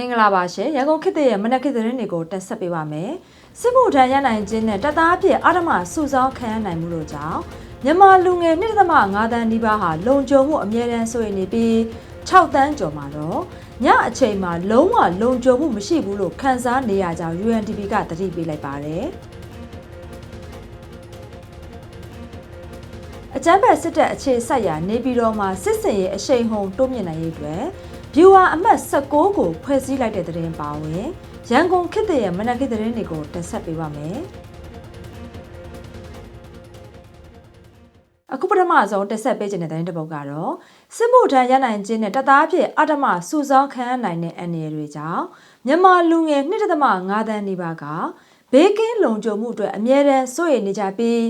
မင်္ဂလာပါရှင်ရန်ကုန်ခေတ်သစ်ရဲ့မနက်ခေတ်သတင်းတွေကိုတက်ဆက်ပေးပါမယ်စစ်မှုထမ်းရနိုင်ခြင်းနဲ့တပ်သားအဖြစ်အာဓမစုဆောင်းခံရနိုင်မှုတို့ကြောင့်မြန်မာလူငယ်1.5တန်းနီးပါးဟာလုံခြုံမှုအမြဲတမ်းဆိုရင်နေပြီး6တန်းကျော်မှာတော့ညအချိန်မှာလုံးဝလုံခြုံမှုမရှိဘူးလို့ခန်းစားနေရကြောင်း UNDP ကတတိပေးလိုက်ပါတယ်အကြမ်းဖက်စစ်တပ်အခြေစိုက်ရာနေပြည်တော်မှာစစ်စင်ရေးအရှိန်ဟုန်တိုးမြင့်နိုင်ရေးအတွက် viewer အမှတ်16ကိုဖွဲ့စည်းလိုက်တဲ့သတင်းပါဝင်ရန်ကုန်ခေတ်သစ်ရဲ့မနက်ခေတ်သတင်းတွေကိုတင်ဆက်ပေးပါမယ်အခုပထမဆုံးတက်ဆက်ပေးခြင်းတဲ့သတင်းတစ်ပုဒ်ကတော့စစ်မှုထမ်းရနိုင်ခြင်းနဲ့တပ်သားဖြစ်အတ္တမစုဆောင်းခံရနိုင်တဲ့အန္တရာယ်တွေကြောင့်မြန်မာလူငယ်1.5တန်းနီးပါးကဘေးကင်းလုံခြုံမှုအတွက်အမြဲတမ်းစိုးရိမ်နေကြပြီး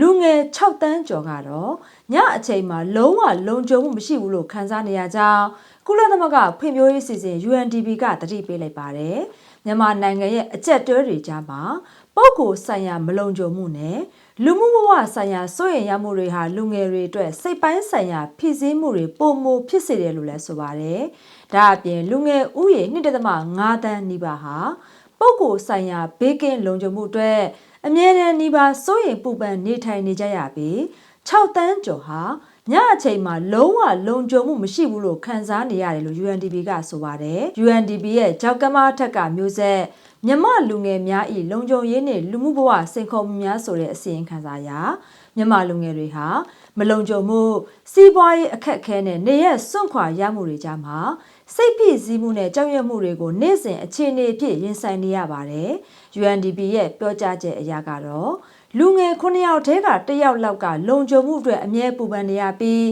လူငယ်6တန်းကျော်ကတော့ညအချိန်မှာလုံးဝလုံခြုံမှုမရှိဘူးလို့ခန်းစားနေရကြောင်း ကုလသမဂ္ဂဖွံ့ဖြိုးရေးစီစဉ် UNDP ကတတိပေးလိုက်ပါတယ်။မြန်မာနိုင်ငံရဲ့အကြက်တွဲတွေကြားမှာပုဂ္ဂိုလ်ဆိုင်ရာမလုံခြုံမှုနဲ့လူမှုဘဝဆိုင်ရာစိုးရိမ်ရမှုတွေဟာလူငယ်တွေအတွက်စိတ်ပိုင်းဆိုင်ရာဖိစီးမှုတွေပုံမဖြစ်စေတယ်လို့လည်းဆိုပါတယ်။ဒါအပြင်လူငယ်ဥယေ1.5တန်းနီးပါးဟာပုဂ္ဂိုလ်ဆိုင်ရာဘေးကင်းလုံခြုံမှုအတွက်အမြဲတမ်းနှီးပါစိုးရိမ်ပူပန်နေထိုင်နေကြရပြီး6တန်းကျော်ဟာ ညအချိန်မှာလုံးဝလုံခြုံမှုမရှိဘူးလို့ခန်းစားနေရတယ်လို့ UNDP ကဆိုပါတယ်။ UNDP ရဲ့ကြောက်ကမထက်ကမျိုးဆက်မြမလူငယ်များဤလုံခြုံရေးနှင့်လူမှုဘဝစိန်ခေါ်မှုများဆိုတဲ့အစီရင်ခံစာအရမြမလူငယ်တွေဟာမလုံခြုံမှုစီးပွားရေးအခက်အခဲနဲ့နေရစွန့်ခွာရမှုတွေကြားမှာ စိတ်ဖိစီးမှုနဲ့ကြောက်ရွံ့မှုတွေကိုနေ့စဉ်အခြေအနေအဖြစ်ရင်ဆိုင်နေရပါတယ်။ UNDP ရဲ့ပြောကြားချက်အရကတော့လူငယ်9ယောက်ထဲက1ယောက်လောက်ကလုံခြုံမှုအတွက်အမြဲပူပန်နေရပြီး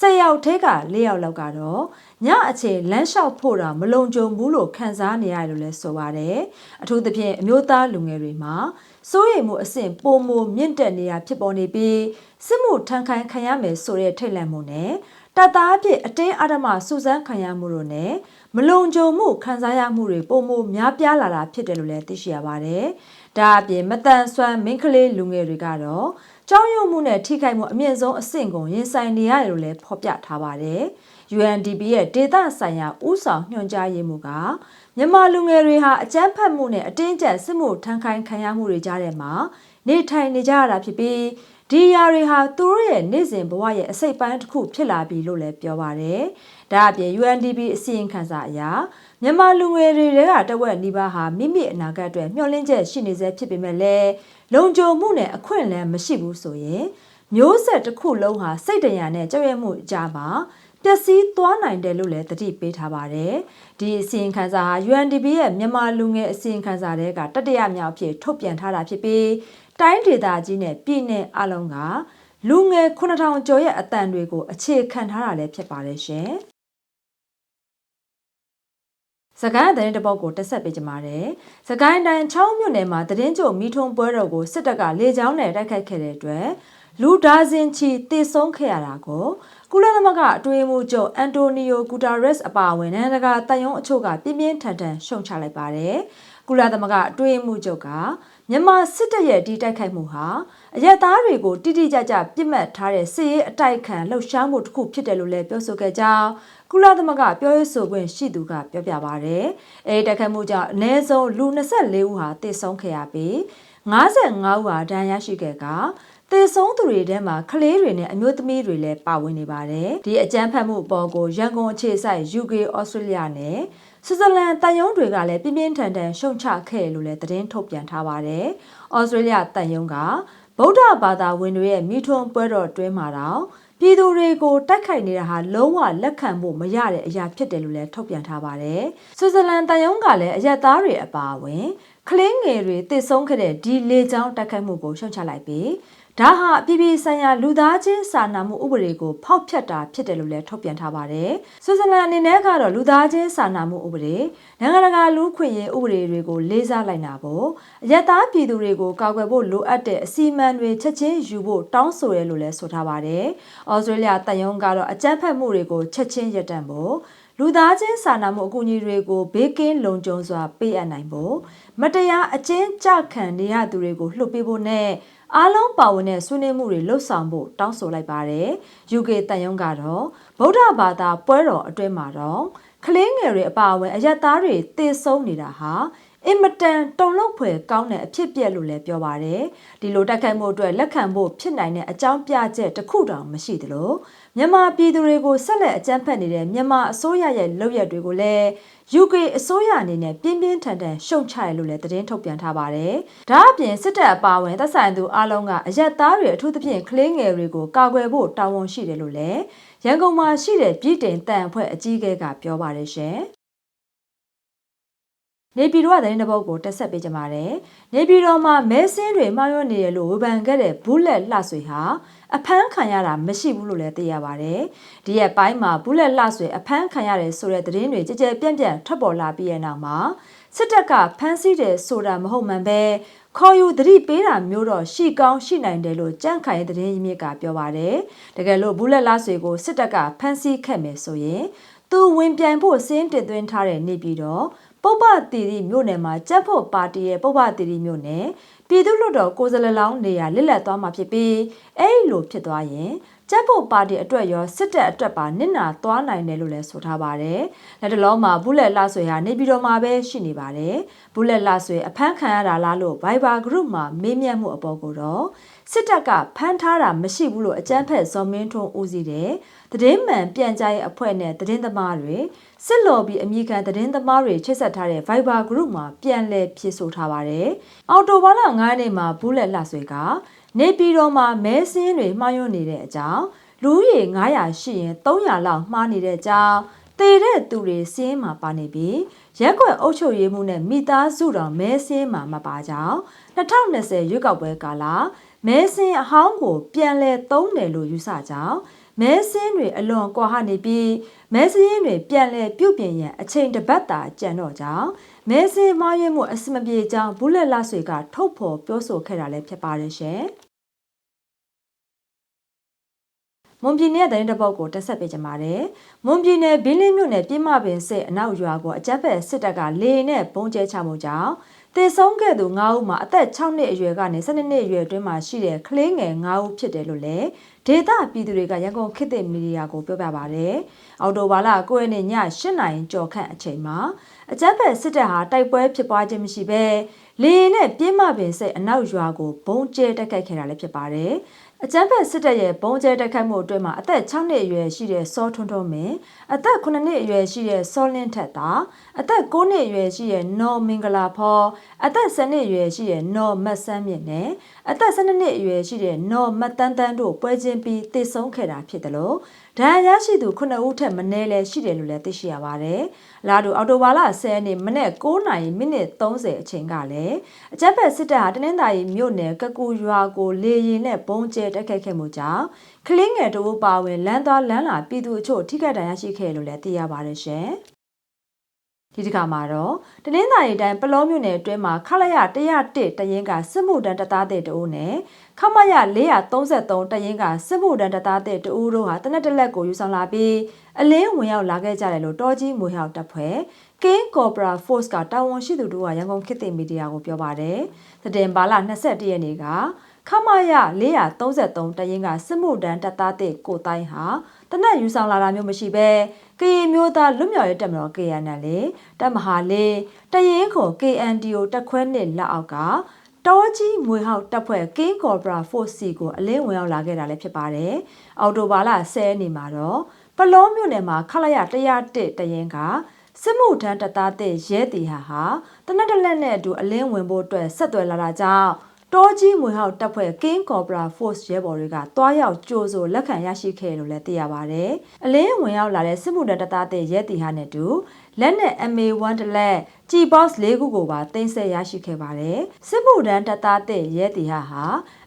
10ယောက်ထဲက4ယောက်လောက်ကတော့ညအချိန်လမ်းလျှောက်ဖို့တာမလုံခြုံဘူးလို့ခံစားနေရတယ်လို့လည်းဆိုပါတယ်။အထူးသဖြင့်အမျိုးသားလူငယ်တွေမှာစိုးရိမ်မှုအဆင့်ပိုမိုမြင့်တက်နေတာဖြစ်ပေါ်နေပြီးစစ်မှုထမ်းခိုင်းခံရမယ်ဆိုတဲ့ထိတ်လန့်မှုနဲ့ တပ်သားအဖြစ်အတင်းအဓမ္မစူးစမ်းခံရမှုတို့နဲ့မလုံခြုံမှုခံစားရမှုတွေပုံမိုများပြားလာတာဖြစ်တယ်လို့လည်းသိရှိရပါတယ်။ဒါအပြင်မတန်ဆွမ်းမိန်းကလေးလူငယ်တွေကတော့ကြောက်ရွံ့မှုနဲ့ထိခိုက်မှုအမြင့်ဆုံးအဆင့်ကိုရင်ဆိုင်နေရတယ်လို့လည်းဖော်ပြထားပါတယ်။ UNDP ရဲ့ဒေတာဆိုင်ရာဥဆောင်ညွှန်ကြားရေးမှူးကမြန်မာလူငယ်တွေဟာအကြမ်းဖက်မှုနဲ့အတင်းကျပ်စစ်မှုထမ်းခိုင်းခံရမှုတွေကြားထဲမှာနေထိုင်နေကြရတာဖြစ်ပြီး ဒီຢာတွေဟာသူတို့ရဲ့နေ့စဉ်ဘဝရဲ့အစိတ်ပိုင်းတစ်ခုဖြစ်လာပြီလို့လည်းပြောပါတယ်။ဒါအပြင် UNDP အစီရင်ခံစာအရမြန်မာလူငယ်တွေကတဝက်နီးပါးဟာမိမိအနာဂတ်အတွက်မျှော်လင့်ချက်ရှိနေစေဖြစ်ပေမဲ့လည်းလုံခြုံမှုနဲ့အခွင့်အလမ်းမရှိဘူးဆိုရင်မျိုးဆက်တစ်ခုလုံးဟာစိတ်တရာနဲ့ကြောက်ရွံ့မှုအကြမှာပျက်စီးသွားနိုင်တယ်လို့လည်းတတိပေးထားပါတယ်။ဒီအစီရင်ခံစာဟာ UNDP ရဲ့မြန်မာလူငယ်အစီရင်ခံစာတွေကတတိယမြောက်ဖြစ်ထုတ်ပြန်ထားတာဖြစ်ပြီး တိုင်းဒေသကြီးနဲ့ပြည်내အလုံးကလူငယ်9000ကျော်ရဲ့အတန်တွေကိုအခြေခံထားတာလည်းဖြစ်ပါတယ်ရှင်။စကိုင်းသတင်းတပုတ်ကိုတက်ဆက်ပေးကြပါမယ်။စကိုင်းတိုင်း6မြို့နယ်မှာသတင်းကြိုမိထုံပွဲတော်ကိုစစ်တပ်ကလေကြောင်းနဲ့တိုက်ခိုက်ခဲ့တဲ့အတွက်လူဒါဇင်ချီတည်ဆုံးခဲ့ရတာကိုကုလသမဂ္ဂအတွင်းမှုချုပ်အန်တိုနီယိုဂူတာရက်စ်အပါအဝင်နိုင်ငံတကာတန်ယုံအချို့ကပြင်းပြင်းထန်ထန်ရှုံချလိုက်ပါတယ်။ကုလသမဂ္ဂအတွင်းမှုချုပ်က မြန်မာစစ်တပ်ရဲ့ဒီတိုက်ခိုက်မှုဟာအရက်သားတွေကိုတိတိကျကျပြစ်မှတ်ထားတဲ့စစ်ရေးအတိုက်ခံလှုပ်ရှားမှုတစ်ခုဖြစ်တယ်လို့လည်းပြောဆိုခဲ့ကြောင်းကုလသမဂ္ဂပြောရေးဆိုခွင့်ရှိသူကပြောပြပါဗျ။အဲဒီတိုက်ခိုက်မှုကြောင့်အနည်းဆုံးလူ24ဦးဟာသေဆုံးခဲ့ရပြီး55ဦးဟာဒဏ်ရာရှိခဲ့ကသေဆုံးသူတွေထဲမှာကလေးတွေနဲ့အမျိုးသမီးတွေလည်းပါဝင်နေပါတယ်။ဒီအကြမ်းဖက်မှုအပေါ်ကိုရန်ကုန်အခြေစိုက် UK, Australia နဲ့ ဆွစ်ဇာလန်တန်ယုံတွေကလည်းပြင်းပြင်းထန်ထန်ရှုံချခဲ့လို့လည်းသတင်းထုတ်ပြန်ထားပါတယ်။ဩစတြေးလျတန်ယုံကဗုဒ္ဓဘာသာဝင်တွေရဲ့မိထွန်းပွဲတော်တွင်းမှာတော့ပြည်သူတွေကိုတိုက်ခိုက်နေတာဟာလုံးဝလက်ခံဖို့မရတဲ့အရာဖြစ်တယ်လို့လည်းထုတ်ပြန်ထားပါတယ်။ဆွစ်ဇာလန်တန်ယုံကလည်းအရက်သားတွေအပါအဝင်ကလင်းငယ်တွေတည်ဆုံးခဲ့တဲ့ဒီလေကြောင်းတိုက်ခိုက်မှုကိုရှုံချလိုက်ပြီး ဒါဟာအပြည်ပြည်ဆိုင်ရာလူသားချင်းစာနာမှုဥပဒေကိုဖောက်ဖျက်တာဖြစ်တယ်လို့လည်းထုတ်ပြန်ထားပါတယ်။ဆွစ်ဇာလန်အနေနဲ့ကတော့လူသားချင်းစာနာမှုဥပဒေနိုင်ငံတကာလူ့ခွင့်ရေးဥပဒေတွေကိုလေးစားလိုက်နာဖို့အယက်သားပြည်သူတွေကိုကာကွယ်ဖို့လိုအပ်တဲ့အစီအမံတွေချက်ချင်းယူဖို့တောင်းဆိုရဲလို့လည်းဆိုထားပါတယ်။ဩစတြေးလျတန်ယုံကတော့အကြမ်းဖက်မှုတွေကိုချက်ချင်းရပ်တန့်ဖို့လူသားချင်းစာနာမှုအကူအညီတွေကိုဘေးကင်းလုံခြုံစွာပေးအပ်နိုင်ဖို့မတရားအကျဉ်းချခံနေရသူတွေကိုလှုပ်ပေးဖို့နဲ့ အားလုံးပါဝင်တဲ့ဆွေးနွေးမှုတွေလှုပ်ဆောင်ဖို့တောင်းဆိုလိုက်ပါတယ်။ UK တန်ယုံကတော့ဗုဒ္ဓဘာသာပွဲတော်အတွင်းမှာတော့ကလင်းငယ်တွေအပါအဝင်အရက်သားတွေတေဆုံးနေတာဟာ အင်မတန်တုံလုံးဖွယ်ကောင်းတဲ့အဖြစ်ပြက်လို့လည်းပြောပါတယ်ဒီလိုတက်ခိုက်မှုအတွက်လက်ခံဖို့ဖြစ်နိုင်တဲ့အကြောင်းပြချက်တစ်ခုတောင်မရှိသလိုမြန်မာပြည်သူတွေကိုဆက်လက်အကြမ်းဖက်နေတဲ့မြန်မာအစိုးရရဲ့လုပ်ရက်တွေကိုလည်း UK အစိုးရအနေနဲ့ပြင်းပြင်းထန်ထန်ရှုံချရလို့လည်းသတင်းထုတ်ပြန်ထားပါတယ်ဒါအပြင်စစ်တပ်အပါအဝင်သက်ဆိုင်သူအလုံးကအရက်သားတွေအထူးသဖြင့်ကလေးငယ်တွေကိုကာကွယ်ဖို့တာဝန်ရှိတယ်လို့လည်းရန်ကုန်မှာရှိတဲ့ပြည်တင်တန်အဖွဲ့အကြီးအကဲကပြောပါတယ်ရှင် နေပြည်တော်ကသတင်းတစ်ပုဒ်ကိုတက်ဆက်ပေးကြပါမယ်။နေပြည်တော်မှာမဲဆင်းတွေမှားယွင်းနေတယ်လို့ဝေဖန်ခဲ့တဲ့ဘူးလက်လှဆွေဟာအဖမ်းခံရတာမရှိဘူးလို့လည်းသိရပါတယ်။ဒီရက်ပိုင်းမှာဘူးလက်လှဆွေအဖမ်းခံရတယ်ဆိုတဲ့သတင်းတွေကြကြပြန့်ပြန့်ထွက်ပေါ်လာပြီးတဲ့နောက်မှာစစ်တပ်ကဖမ်းဆီးတယ်ဆိုတာမဟုတ်မှန်ပဲခေါ်ယူသတိပေးတာမျိုးတော့ရှိကောင်းရှိနိုင်တယ်လို့ကြန့်ခိုင်တဲ့သတင်းရင်းမြစ်ကပြောပါတယ်။တကယ်လို့ဘူးလက်လှဆွေကိုစစ်တပ်ကဖမ်းဆီးခဲ့မယ်ဆိုရင်သူဝင်ပြိုင်ဖို့စင်းတင်သွင်းထားတဲ့နေပြည်တော် ပုပ္ပတီရီမြို့နယ်မှာကြက်ဖို့ပါတီရဲ့ပုပ္ပတီရီမြို့နယ်ပြည်သူ့လွှတ်တော်ကိုယ်စားလှယ်လောင်းနေရာလစ်လက်သွားမှာဖြစ်ပြီးအဲ့လိုဖြစ်သွားရင် ကြက်ဖို့ပါတီအတွက်ရောစစ်တပ်အတွက်ပါနစ်နာသွားနိုင်တယ်လို့လည်းဆိုထားပါတယ်။လက်တလုံးမှာဘူးလက်လှဆွေဟာနေပြည်တော်မှာပဲရှိနေပါတယ်။ဘူးလက်လှဆွေအဖမ်းခံရတာလားလို့ Viber Group မှာမေးမြန်းမှုအပေါ်ကိုတော့စစ်တပ်ကဖမ်းထားတာမရှိဘူးလို့အကြမ်းဖက်ဇော်မင်းထွန်းဦးစီးတဲ့သတင်းမှန်ပြန်ကြားရေးအဖွဲ့နဲ့သတင်းသမားတွေစစ်လော်ဘီအမိခံသတင်းသမားတွေချိတ်ဆက်ထားတဲ့ Viber Group မှာပြန်လည်ဖြည့်ဆို့ထားပါတယ်။အော်တိုဘာလ9ရက်နေ့မှာဘူးလက်လှဆွေက နေပြည်တော်မှာမဲစင်းတွေမှားယွင်းနေတဲ့အကြောင်းလူဦးရေ900ရှိရင်300လောက်မှားနေတဲ့အကြောင်းတည်တဲ့သူတွေစင်းမှာပါနေပြီးရက်ွက်အုပ်ချုပ်ရေးမှုနဲ့မိသားစုတော်မဲစင်းမှာမပါကြောင်း2020ရွေးကောက်ပွဲကာလမဲစင်းအဟောင်းကိုပြန်လဲသုံးတယ်လို့ယူဆကြောင်း မဲစင်းတွေအလွန်ကွာဟနေပြီးမဲစင်းတွေပြန်လဲပြုတ်ပြင်ရန်အချိန်တစ်ပတ်တာကြံတော့ကြောင်းမဲစင်းမားရွေးမှုအစမပြေကြောင်းဘူးလက်လဆွေကထုတ်ဖော်ပြောဆိုခဲ့တာလည်းဖြစ်ပါတယ်ရှင်မွန်ပြည်နယ်တဲ့တဲ့ဘောက်ကိုတက်ဆက်ပေးကြပါတယ်။မွန်ပြည်နယ်ဘင်းလင်းမြို့နယ်ပြည်မပင်စစ်အနောက်ရွာကိုအကြမ်းဖက်စစ်တပ်ကလေနဲ့ပုံကျဲချမှုကြောင့် တေဆုံးခဲ့သူ9ဦးမှာအသက်6နှစ်အရွယ်ကနေ12နှစ်အရွယ်အတွင်းမှာရှိတဲ့ကလေးငယ်9ဦးဖြစ်တယ်လို့လည်းဒေတာပြည်သူတွေကရန်ကုန်ခေတ်သစ်မီဒီယာကိုပြောပြပါဗျ။အော်တိုဘာလ9ရက်နေ့ည8နာရီကျော်ခန့်အချိန်မှာအကြမ်းဖက်စစ်တပ်ဟာတိုက်ပွဲဖြစ်ပွားခြင်းမရှိဘဲလေရင်နဲ့ပြင်းမပင်စိတ်အနောက်ရွာကိုဘုံကျဲတက်ခိုက်ခဲ့တာလည်းဖြစ်ပါတယ်။ အကြမ်းဖက်စစ်တပ်ရဲ့ပုံကျဲတိုက်ခိုက်မှုအတွင်းမှာအသက်6နှစ်အရွယ်ရှိတဲ့စောထွန်းထွန်းမင်းအသက်9နှစ်အရွယ်ရှိတဲ့စောလင်းထက်တာအသက်9နှစ်အရွယ်ရှိတဲ့နော်မင်္ဂလာဖော်အသက်10နှစ်အရွယ်ရှိတဲ့နော်မတ်ဆန်းမြင့်နဲ့အသက်12နှစ်အရွယ်ရှိတဲ့နော်မတ်တန်းတန်းတို့ပွဲချင်းပြီးတည်ဆုံးခဲ့တာဖြစ်တယ်လို့ ဒဏ်ရာရရှိသူ9ဦးထက်မနည်းလဲရှိတယ်လို့လည်းသိရှိရပါတယ်။လာတူအော်တိုဘာလ10ရက်နေ့မနေ့9နာရီမိနစ်30အချိန်ကလည်းအကြက်ဖက်စစ်တပ်ဟာတနင်္သာရီမြို့နယ်ကကူရွာကိုလေရင်နဲ့ဘုံကျဲတက်ခတ်ခဲ့မှုကြောင့်ကလင်းငယ်တို့ပါဝင်လမ်းသွားလမ်းလာပြည်သူအချို့ထိခိုက်ဒဏ်ရာရှိခဲ့လို့လည်းသိရပါတယ်ရှင်။ ဒီတစ်ခါမှာတော့တနင်္သာရီတိုင်းပလောမြို့နယ်အတွင်းမှာခလရ101တရင်ကစစ်မှုတန်းတသားတဲ့တူနဲ့ခမရ433တရင်ကစစ်မှုတန်းတသားတဲ့တူတို့ဟာတနက်တလက်ကိုယူဆောင်လာပြီးအလင်းဝင်ရောက်လာခဲ့ကြတယ်လို့တော်ကြီးမွေဟောက်တပ်ဖွဲ့ King Cobra Force ကတာဝန်ရှိသူတို့ကရန်ကုန်ခေတ်သစ်မီဒီယာကိုပြောပါတယ်။သတင်းပါလာ21ရက်နေ့ကခမရ433တရင်ကစစ်မှုတန်းတပ်သားတဲ့ကိုတိုင်းဟာတနက်ယူဆောင်လာတာမျိုးမရှိဘဲ ကရင်မျိုးသားလွတ်မြောက်ရေးတပ်မတော် KNL လေတပ်မဟာလေးတရင်ခု KNDO တက်ခွဲနှစ်လက်အောက်ကတောကြီးမွေဟောက်တပ်ဖွဲ့ King Cobra Force ကိုအလင်းဝင်ရောက်လာခဲ့တာလည်းဖြစ်ပါတယ်။အော်တိုဘာလ10ရက်နေ့မှာတော့ပလောမြို့နယ်မှာခလာရ101တရင်ကစစ်မှုထမ်းတပ်သားတဲ့ရဲတီဟာဟာတနက်တလက်နဲ့အတူအလင်းဝင်ဖို့အတွက်ဆက်သွယ်လာတာကြောင့် တောကြီးမွေဟောက်တပ်ဖွဲ့ King Cobra Force ရဲဘော်တွေကတွားရောက်ကြိုးဆိုလက်ခံရရှိခဲ့လို့လည်းသိရပါဗျ။အလင်းဝင်ရောက်လာတဲ့စစ်မှုထမ်းတပ်သားတဲ့ရဲတီဟာနဲ့တူလက်နဲ့ MA1 တလက်ကြည် box ၄ခုကိုပါတင်ဆက်ရရှိခဲ့ပါတယ်။စစ်မှုထမ်းတပ်သားတဲ့ရဲတီဟာဟာ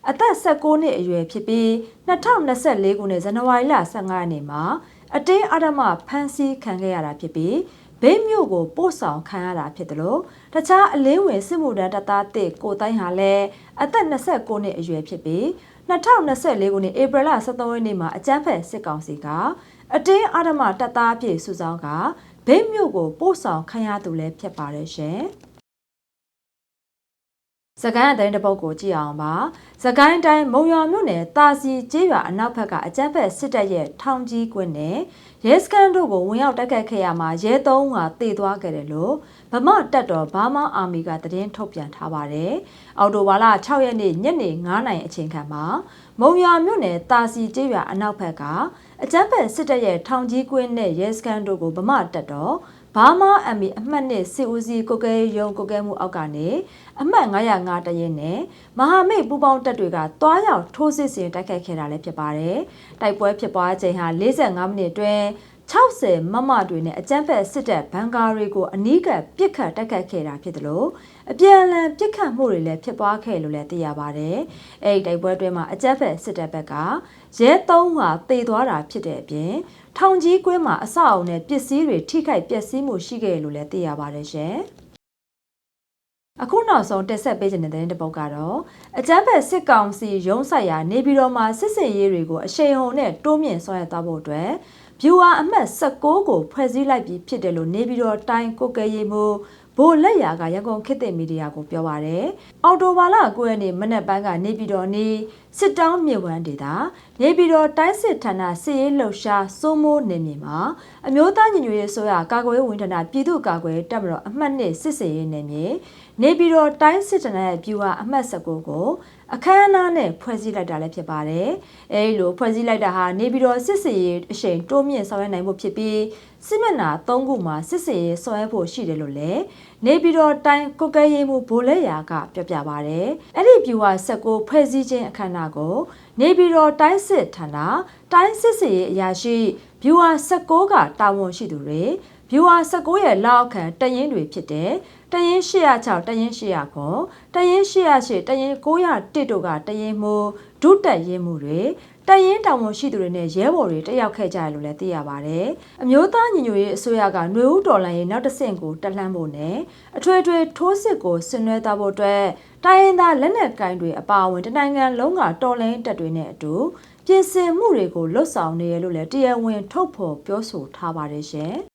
အသက်16နှစ်အရွယ်ဖြစ်ပြီး2024ခုနှစ်ဇန်နဝါရီလ15ရက်နေ့မှာအတင်းအဓမ္မဖမ်းဆီးခံခဲ့ရတာဖြစ်ပြီး ဘေးမြို့ကိုပို့ဆောင်ခံရတာဖြစ်တယ်လို့တခြားအလင်းဝင်စစ်မှုထမ်းတပ်သားတစ်ကိုတိုင်းဟာလည်းအသက်29နှစ်အရွယ်ဖြစ်ပြီး2024ခုနှစ်ဧပြီလ23ရက်နေ့မှာအကြမ်းဖက်စစ်ကောင်စီကအတင်းအဓမ္မတပ်သားအဖြစ်စုဆောင်းကဘိတ်မြို့ကိုပို့ဆောင်ခံရသူလည်းဖြစ်ပါတယ်ရှင်။ စစကိုင်းအတိုင်းတစ်ပုတ်ကိုကြည့်အောင်ပါစကိုင်းတိုင်းမုံရွာမြို့နယ်တာစီကျေးရွာအနောက်ဘက်ကအကြမ်းဖက်စစ်တပ်ရဲ့ထောင်ကြီးကွင်းနဲ့ရဲစခန်းတို့ကိုဝင်ရောက်တိုက်ခတ်ခဲ့ရမှာရဲသုံးကတေသွားခဲ့တယ်လို့ဗမာတပ်တော်ဘာမာအာမီကသတင်းထုတ်ပြန်ထားပါတယ်အော်တိုဝါလာ6ရက်နေ့ညနေ9:00နာရီအချိန်ခန့်မှာမုံရွာမြို့နယ်တာစီကျေးရွာအနောက်ဘက်ကအကြမ်းဖက်စစ်တပ်ရဲ့ထောင်ကြီးကွင်းနဲ့ရဲစခန်းတို့ကိုဗမာတပ်တော် ဘာမာအမီအမှတ်နဲ့စစ်ဦးစီးကိုကဲရုံကိုကဲမှုအောက်ကနေအမှတ်905တရင်နဲ့မဟာမိတ်ပူပေါင်းတပ်တွေကတွားရောက်ထိုးစစ်ဆင်တိုက်ခိုက်ခဲ့တာလည်းဖြစ်ပါတယ်။တိုက်ပွဲဖြစ်ပွားချိန်ဟာ45မိနစ်အတွင်း 60မမတွေနဲ့အကြမ်းဖက်စစ်တပ်ဘန်ကာတွေကိုအနီးကပ်ပစ်ခတ်တိုက်ခိုက်ခဲ့တာဖြစ်တယ်လို့အပြန်အလှန်ပစ်ခတ်မှုတွေလည်းဖြစ်ပွားခဲ့လို့လည်းသိရပါတယ်။အဲဒီတိုက်ပွဲအတွင်းမှာအကြမ်းဖက်စစ်တပ်ဘက်ကရဲသုံးဟာတေသွားတာဖြစ်တဲ့အပြင်ထောင်ကြီးကွင်းမှာအဆောက်အုံနဲ့ပစ္စည်းတွေထိခိုက်ပျက်စီးမှုရှိခဲ့လို့လည်းသိရပါတယ်ရှင်။ အခုနောက်ဆုံးတက်ဆက်ပေးခြင်းတဲ့တဲ့တစ်ပုဒ်ကတော့အကြမ်းဖက်စစ်ကောင်စီရုံးဆိုင်ရာနေပြည်တော်မှာစစ်စင်ရေးတွေကိုအရှိန်ဟုန်နဲ့တိုးမြင့်ဆောင်ရွက်သွားဖို့အတွက် viewer အမှတ်16ကိုဖွဲ့စည်းလိုက်ပြီးဖြစ်တယ်လို့နေပြည်တော်တိုင်းကိုကဲရေးမှုဘိုလက်ရာကရန်ကုန်ခေတ်သစ်မီဒီယာကိုပြောပါရယ်အော်တိုဘာလ9ရက်နေ့မနက်ပိုင်းကနေပြည်တော်နေစစ်တောင်းမြေဝမ်းဒေတာနေပြည်တော်တိုင်းစစ်ဌာနစစ်ရေးလှုပ်ရှားစိုးမိုးနေမြေမှာအမျိုးသားညီညွတ်ရေးဆိုရကာကွယ်ရေးဝန်ထမ်းပြည်သူ့ကာကွယ်တပ်မတော်အမှတ်နှစ်စစ်စေရေးနေမြေ နေပြည်တော်တိုင်းစစ်ဌာနရဲ့ viewer အမှတ်19ကိုအခမ်းအနားနဲ့ဖွဲ့စည်းလိုက်တာလည်းဖြစ်ပါတယ်။အဲဒီလိုဖွဲ့စည်းလိုက်တာဟာနေပြည်တော်စစ်စေရေးအရှိန်တိုးမြင့်ဆောင်ရွက်နိုင်ဖို့ဖြစ်ပြီးစစ်မျက်နှာ၃ခုမှာစစ်စေရေးဆောင်ရွက်ဖို့ရှိတယ်လို့လည်းနေပြည်တော်တိုင်းကုကဲရေးမှုဘိုလက်ရာကပြောပြပါဗျ။အဲ့ဒီ viewer 16ဖွဲ့စည်းခြင်းအခမ်းအနားကိုနေပြည်တော်တိုင်းစစ်ဌာနတိုင်းစစ်စေရေးအရာရှိ viewer 16ကတာဝန်ရှိသူတွေ viewer 16ရဲ့လက်အောက်ခံတရင်တွေဖြစ်တဲ့တရင်806တရင်800ခွန်တရင်808တရင်901တို့ကတရင်မှုဒုတက်ရင်မှုတွေတရင်တောင်ဝန်ရှိသူတွေနဲ့ရဲဘော်တွေတက်ရောက်ခဲ့ကြရလို့လည်းသိရပါတယ်။အမျိုးသားညီညွတ်ရေးအစိုးရကຫນွေဦးတော်လှန်ရေးနောက်တစ်ဆင့်ကိုတက်လှမ်းဖို့နဲ့အထွေထွေထိုးစစ်ကိုဆင်နွှဲသွားဖို့အတွက်တိုင်းရင်းသားလက်နက်ကိုင်တွေအပါအဝင်တနိုင်ငံလုံးကတော်လှန်တပ်တွေနဲ့အတူပြင်ဆင်မှုတွေကိုလှုပ်ဆောင်နေရလို့လည်းတရားဝင်ထုတ်ဖော်ပြောဆိုထားပါတယ်ရှင်။